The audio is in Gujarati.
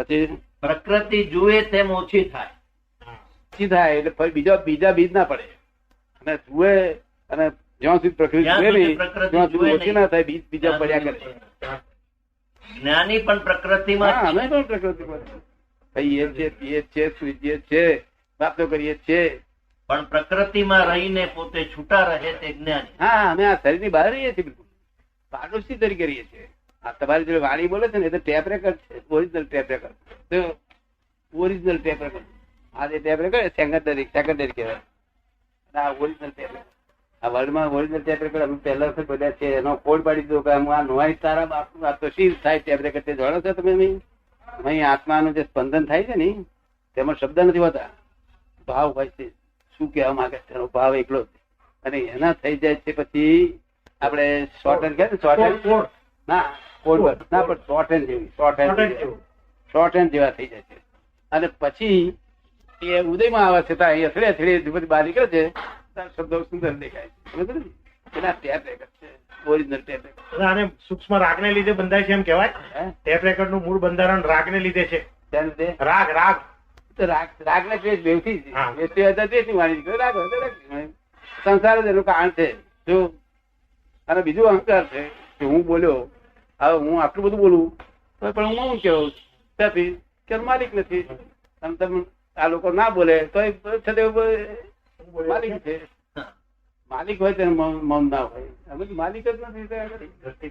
પછી પ્રકૃતિ જુએ તેમ ઓછી થાય. ઓછી થાય એટલે ફરી બીજા બીજા બીજ ના પડે. અને જુએ અને જ્યાં સુધી પ્રકૃતિ જુએ નહીં ત્યાં સુધી ઓછી ના થાય બીજ બીજા પડ્યા કરે. જ્ઞાની પણ પ્રકૃતિમાં અમે પણ પ્રકૃતિ પર. ખાઈએ છે પીએ છે સૂઈએ છે વાતો કરીએ છીએ. પણ પ્રકૃતિમાં રહીને પોતે છૂટા રહે તે જ્ઞાન. હા અમે આ શરીરની બહાર રહીએ છીએ બિલકુલ. પાડોશી તરીકે રહીએ છીએ. તમારી જોડે વાણી બોલે છે ને એ તો ટેપ રેકર્ડ છે ઓરિજિનલ ટેપ રેકર્ડ તો ઓરિજિનલ ટેપ રેકર્ડ આ જે ટેપ રેકર્ડ સેકન્ડરી સેકન્ડરી કહેવાય. અને આ ઓરિજિનલ ટેપ આ વર્લ્ડમાં ઓરિજિનલ ટેપ રેકર્ડ અમે પહેલા વખત બધા છે એનો કોડ પાડી દીધો કે હું આ નોવાઈ તારા બાપનું આ તો શી થાય ટેપ રેકર્ડ તે જાણો છો તમે અહીં અહીં આત્માનું જે સ્પંદન થાય છે ને તેમાં શબ્દ નથી હોતા. ભાવ હોય છે. શું કહેવા માંગે છે? એનો ભાવ એકલો છે. અને એના થઈ જાય છે પછી આપણે શોર્ટ હેન્ડ કહે શોર્ટ હેન્ડ ના. કોડ પર ના પણ શોર્ટ હેન્ડ જેવી શોર્ટ હેન્ડ શોર્ટ હેન્ડ જેવા. થઈ જાય છે. અને પછી એ ઉદયમાં આવે છે ત્યાં અથડે અથડે બધી બહાર નીકળે છે ત્યાં શબ્દો સુંદર દેખાય છે. સમજો ને? ટેપ રેકર્ડ છે ઓરિજિનલ ટેપ રેકર્ડ આને સૂક્ષ્મ રાગને લીધે બંધાય છે એમ કહેવાય. ટેપ રેકર્ડનું મૂળ બંધારણ રાગને લીધે છે. રાગ રાગ. રાગ રાગ ને દ્વેષ બેવથી જ. હા. દ્વેષથી હોય વાણી રાગ. સંસાર જ એનું કારણ છે. જો અને બીજું અહંકાર છે કે હું બોલ્યો હવે હું આટલું બધું બોલું પણ હું હું કેવું ત્યાંથી કે માલિક નથી. અને તમે આ લોકો ના બોલે, તો માલિક છે. માલિક હોય તેને મમ ના હોય. માલિક જ નથી.